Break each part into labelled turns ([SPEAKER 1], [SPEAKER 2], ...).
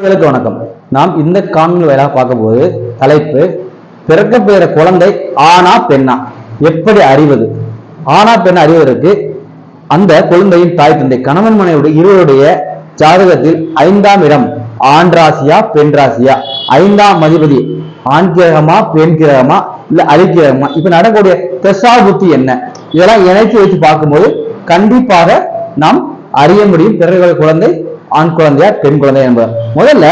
[SPEAKER 1] நண்பர்களுக்கு வணக்கம். நாம் இந்த காணொலி வாயிலாக பார்க்கும்போது தலைப்பு பிறக்க போகிற குழந்தை ஆனா பெண்ணா? எப்படி அறிவது? ஆனா பெண்ணா அறிவதற்கு அந்த குழந்தையின் தாய் தந்தை கணவன் மனைவியுடைய இருவருடைய ஜாதகத்தில் ஐந்தாம் இடம் ஆண் ராசியா பெண் ராசியா? ஐந்தாம் அதிபதி ஆண் கிரகமா பெண் கிரகமா இல்ல அலிக்கிரகமா இப்ப நடக்கக்கூடிய தசா புத்தி என்ன? இதெல்லாம் இணைத்து வச்சு பார்க்கும்போது கண்டிப்பாக நாம் அறிய முடியும் பிறகு குழந்தை ஆண் குழந்தையா பெண் குழந்தையா என்பது. முதல்ல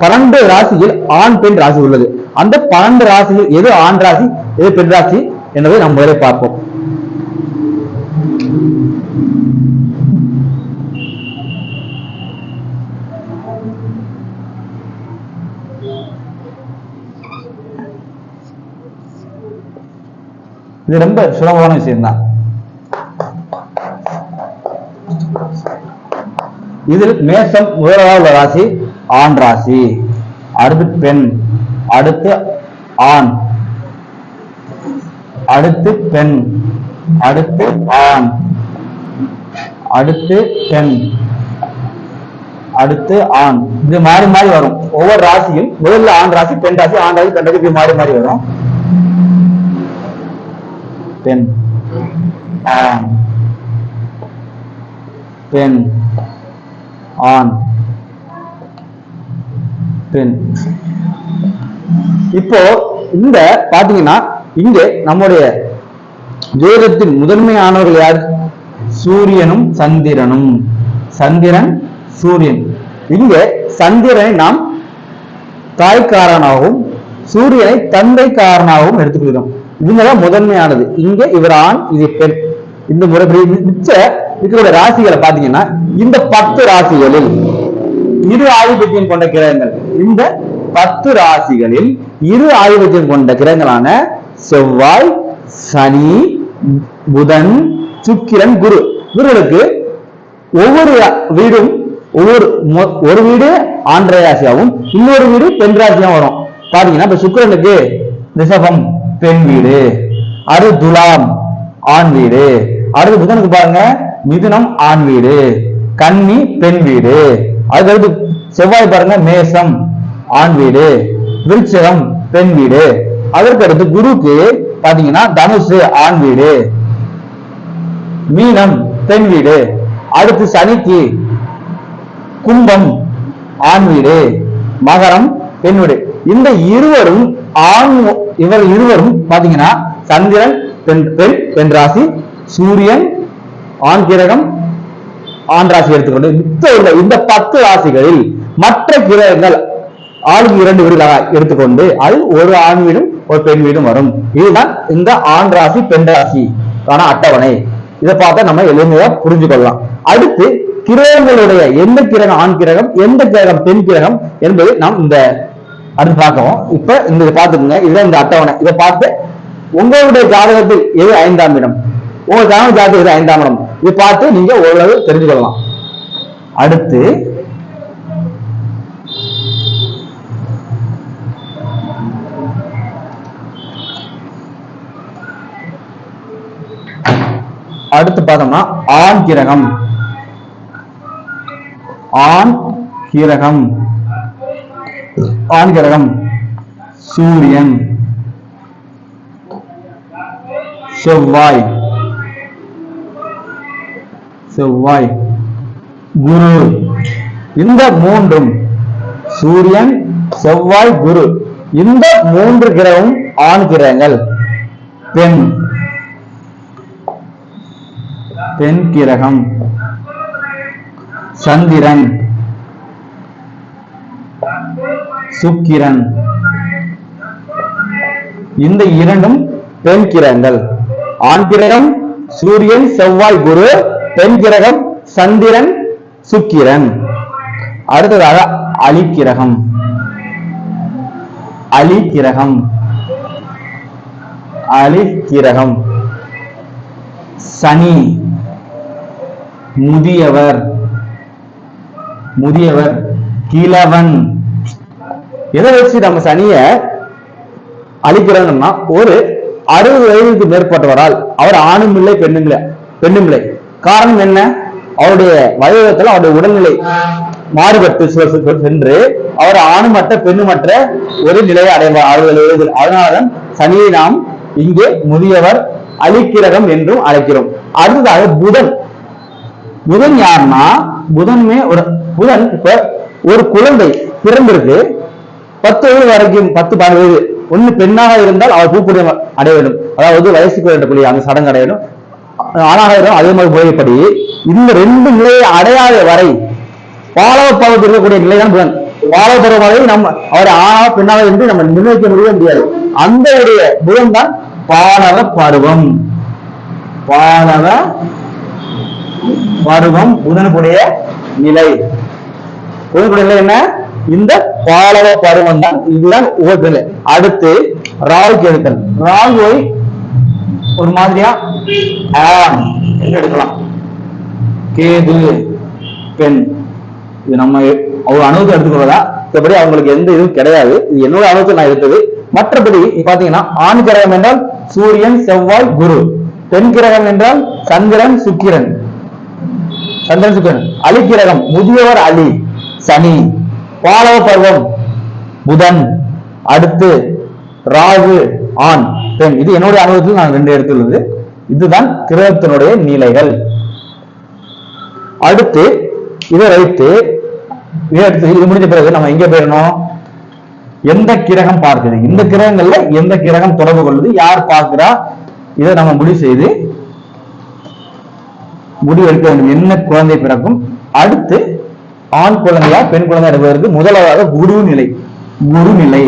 [SPEAKER 1] பன்னெண்டு ராசியில் ஆண் பெண் ராசி உள்ளது. அந்த பன்னெண்டு ராசியில் எது ஆண் ராசி எது பெண் ராசி என்பதை நாம் முதலே பார்ப்போம். இது ரொம்ப சுலபமான விஷயம்தான். இதில் மேசம் முதலாவது ராசி ஆண் ராசி. அடுத்து பெண் அடுத்து ஆண். அடுத்து பெண் அடுத்து ஆண். அடுத்து பெண் அடுத்து ஆண். இது மாறி மாறி வரும். ஒவ்வொரு ராசியும் முதல்ல ஆண் ராசி பெண் ராசி ஆண் ராசி பெண் ராசி இப்படி மாறி மாறி வரும். பெண். ஆண். பெண். ஆன். இப்போ இந்த பாத்தீங்கன்னா இங்கே நம்முடைய ஜோதிடத்தின் முதன்மையானவர்கள் யார்? சூரியனும் சந்திரனும். சந்திரன் சூரியன். இங்கே சந்திரனை நாம் தாய்க்காரனாகவும் சூரியனை தந்தைக்காரனாகவும் எடுத்துக்கொள்கிறோம். இவங்கதான் முதன்மையானது. இங்க இவர் ஆண் இது பெண். இந்த முறை மிச்ச இருக்கக்கூடிய ராசிகளை பாத்தீங்கன்னா இந்த பத்து ராசிகளில் இரு ஆதிபத்தியம் கொண்ட கிரகங்கள் இந்த பத்து ராசிகளில் இரு ஆதிபத்தியம் கொண்ட கிரகங்களான செவ்வாய் சனி புதன் சுக்கிரன் குரு. இவர்களுக்கு ஒவ்வொரு வீடும் ஒவ்வொரு மொ- ஒரு வீடு ஆண்ட ராசியாகவும் இன்னொரு வீடு பெண் ராசியாகவும் வரும். பாத்தீங்கன்னா இப்ப சுக்கிரனுக்கு ரிஷபம் பெண் வீடு அரு துலாம் ஆண் வீடு அடுத்து புதனுக்கு பாருங்க மிதுனம் ஆண் வீடு கன்னி பெண் வீடு. அதுக்கடுத்து செவ்வாய் பாருங்க மேசம் ஆண் வீடு விருச்சகம் பெண் வீடு. அதற்கு அடுத்து குருக்கு பாத்தீங்கன்னா தனுசு ஆண் வீடு. மீனம் பெண் வீடு. அடுத்து சனிக்கு கும்பம் ஆண் வீடு. மகரம் பெண் வீடு. இந்த இருவரும் ஆண் இவர் இருவரும் பாத்தீங்கன்னா சந்திரன் பெண் பெண் பெண் ராசி சூரியன் ஆண் கிரகம் ஆண் ராசி எடுத்துக்கொண்டு மித்த உள்ள இந்த பத்து ராசிகளில் மற்ற கிரகங்கள் ஆளுக்கு இரண்டு வீடுகளாக எடுத்துக்கொண்டு அது ஒரு ஆண் வீடும் ஒரு பெண் வீடும் வரும். இதுதான் இந்த ஆண் ராசி பெண் ராசி ஆன அட்டவணை. இதை பார்த்தா நம்ம எளிமையா புரிஞ்சு கொள்ளலாம் அடுத்து கிரகங்களுடைய எந்த கிரகம் ஆண் கிரகம் எந்த கிரகம் பெண் கிரகம் என்பது நாம் இந்த அடுத்து பார்க்கவும் இப்ப இந்த இதை பார்த்துக்கோங்க. இதுதான் இந்த அட்டவணை. இதை பார்த்து உங்களுடைய ஜாதகத்தில் எது ஐந்தாம் இடம்? உங்க கணவன் ஜாதகத்தில் ஐந்தாம் இடம். இதை பார்த்து நீங்க ஓரளவு தெரிஞ்சு கொள்ளலாம். அடுத்து அடுத்து பார்த்தோம்னா ஆண் கிரகம். ஆண் கிரகம். ஆண் கிரகம். சூரியன். செவ்வாய். செவ்வாய் குரு. இந்த மூன்றும் சூரியன் செவ்வாய் குரு. இந்த மூன்று கிரகம் ஆண் கிரகங்கள். பெண். பெண் கிரகம். சந்திரன். சுக்கிரன். இந்த இரண்டும் பெண் கிரகங்கள். ஆண் கிரகம் சூரியன் செவ்வாய் குரு. பெண் கிரகம் சந்திரன் சுக்கிரன். அடுத்ததாக அலிக்கிரகம் அலிக்கிரகம் அலிக்கிரகம் சனி. முதியவர். முதியவர் கிழவன். எதை வச்சு நம்ம சனிய அழிக்கிறோம்னா ஒரு அறுபது வயதுக்கு மேற்பட்டவரால் அவர் ஆணும் இல்லை பெண்ணும் இல்லை பெண்ணும் இல்லை. காரணம் என்ன? அவருடைய வயோகத்துல அவருடைய உடல்நிலை மாறுபட்டு சென்று அவர் ஆணுமற்ற பெண்ணுமற்ற ஒரு நிலையை அடைவார் அடைதல் அதனால்தான் சனியை நாம் இங்கே முதியவர் அலிக்கிரகம் என்றும் அழைக்கிறோம். அடுத்ததாக புதன். புதன் யாருன்னா புதன்மே ஒரு புதன் இப்ப ஒரு குழந்தை பிறந்திருக்கு. பத்து வயது வரைக்கும் பத்து பன்னெண்டு வயது. ஒண்ணு பெண்ணாக இருந்தால் அவர் பூப்புடைய அடைய வேண்டும் அதாவது வயசுக்கு வேண்டக்கூடிய அந்த சடங்கு அடைய வேண்டும் ஆளாகிறோம் அதே மாதிரி முறைப்படி இந்த ரெண்டு நிலையை அடையாத வரை பாலவ பருவத்தில் இருக்கக்கூடிய நிலைதான் புதன். பாலவ பருவம் வரை நம்ம அவரை ஆணாக பெண்ணாக என்று நம்ம நிர்ணயிக்க முடியவே முடியாது. அந்த உடைய புதன் தான் பாலவ பருவம். பாலவ பருவம் புதனுடைய நிலை. புதனுடைய நிலை என்ன? இந்த பாலவ பருவம் தான் இதுதான் உபநிலை அடுத்து ராகு கேதுக்கள். ராகுவை ஒரு மாதிரியா? என்று எடுக்கலாம். கேது பெண். இது நம்ம அவங்க அனுபவத்தை எடுத்துக்கொள்ளதா மற்றபடி அவங்களுக்கு எந்த இதுவும் கிடையாது. இது என்னோட அனுபவத்தை நான் எடுத்தது. மற்றபடி பாத்தீங்கன்னா ஆண் கிரகம் என்றால் சூரியன் செவ்வாய் குரு. பெண் கிரகம் என்றால் சந்திரன் சுக்கிரன். சந்திரன் சுக்கிரன். அலி கிரகம் முதியவர் அலி. சனி. பாலவ பருவம் புதன். அடுத்து ராகு ஆண். பெண் இது என்னுடைய அனுபவத்தில் நான் ரெண்டு எடுத்துள்ளது. இதுதான் கிரகத்தினுடைய நிலைகள். அடுத்து இதை வைத்து இதை எடுத்து இது முடிஞ்ச பிறகு நம்ம எங்க போயிடணும்? எந்த கிரகம் பார்க்குது? இந்த கிரகங்கள்ல எந்த கிரகம் தொடர்பு கொள்ளுது? யார் பார்க்கிறா? இதை நம்ம முடிவு செய்து முடிவு எடுக்க வேண்டும். என்ன குழந்தை பிறக்கும்? அடுத்து ஆண் குழந்தையா பெண் குழந்தை எடுப்பதற்கு முதலாவது குரு நிலை. குரு நிலை.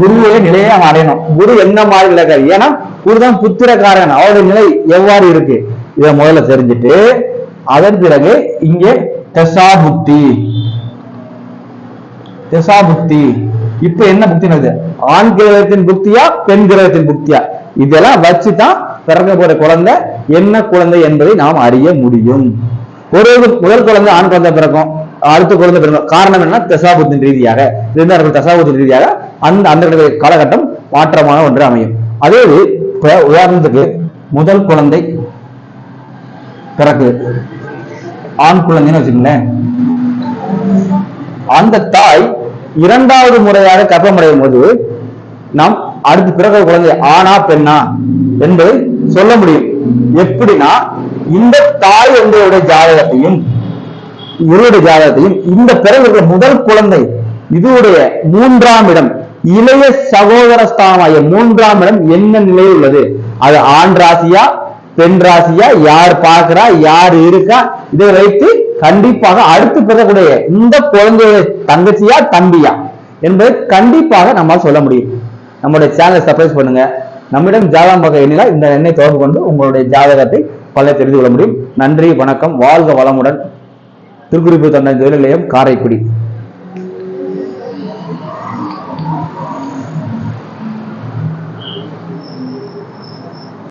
[SPEAKER 1] குருவுடைய நிலையை அவன் அடையணும் குரு என்ன மாதிரி நிலைக்காரு ஏன்னா குருதான் புத்திரக்காரன். அவருடைய நிலை எவ்வாறு இருக்கு? இதை முதல்ல தெரிஞ்சுட்டு அதன் பிறகு இங்கே தசா புத்தி தசா புத்தி இப்ப என்ன புத்தி ஆண் கிரகத்தின் புத்தியா பெண் கிரகத்தின் புத்தியா இதெல்லாம் வச்சுதான் பிறக்க போற குழந்தை என்ன குழந்தை என்பதை நாம் அறிய முடியும். ஒரு ஒரு முதல் குழந்தை ஆண் குழந்தை பிறக்கும். அடுத்த குழந்தை பிறக்கும். காரணம் என்ன தசாபுத்தின் ரீதியாக. இருந்தார்கள் தசாபுத்தின் ரீதியாக அந்த அந்த காலகட்டம் மாற்றமான ஒன்று அமையும். அதே இது, உதாரணத்துக்கு முதல் குழந்தை பிறக்குது. ஆண் குழந்தைன்னு வச்சுக்கோங்களேன். அந்த தாய் இரண்டாவது முறையாக கர்ப்பமடையும் போது நாம் அடுத்து பிறகு குழந்தை ஆனா பெண்ணா என்பதை சொல்ல முடியும். எப்படின்னா இந்த தாய் என்பவருடைய ஜாதகத்தையும் இவருடைய ஜாதகத்தையும் இந்த பிறகு முதல் குழந்தை இதுவுடைய மூன்றாம் இடம் இளைய சகோதர ஸ்தானமாகிய மூன்றாம் இடம் என்ன நிலையில் உள்ளது? அது ஆண் ராசியா பெண் ராசியா யார் பார்க்கிறா யார் இருக்கா? இதை வைத்து கண்டிப்பாக அடுத்து பெறக்கூடிய இந்த குழந்தைய தங்கச்சியா தம்பியா என்பதை கண்டிப்பாக நம்மால் சொல்ல முடியும். நம்முடைய சேனலை சர்ப்ரைஸ் பண்ணுங்க. நம்மிடம் ஜாதகம் பார்க்க எண்ணினால் இந்த எண்ணை தொடர்பு கொண்டு உங்களுடைய ஜாதகத்தை பல தெரிந்து கொள்ள முடியும். நன்றி வணக்கம். வாழ்க வளமுடன். திருக்குறிப்பு தந்தை தொழில் நிலையம் காரைக்குடி.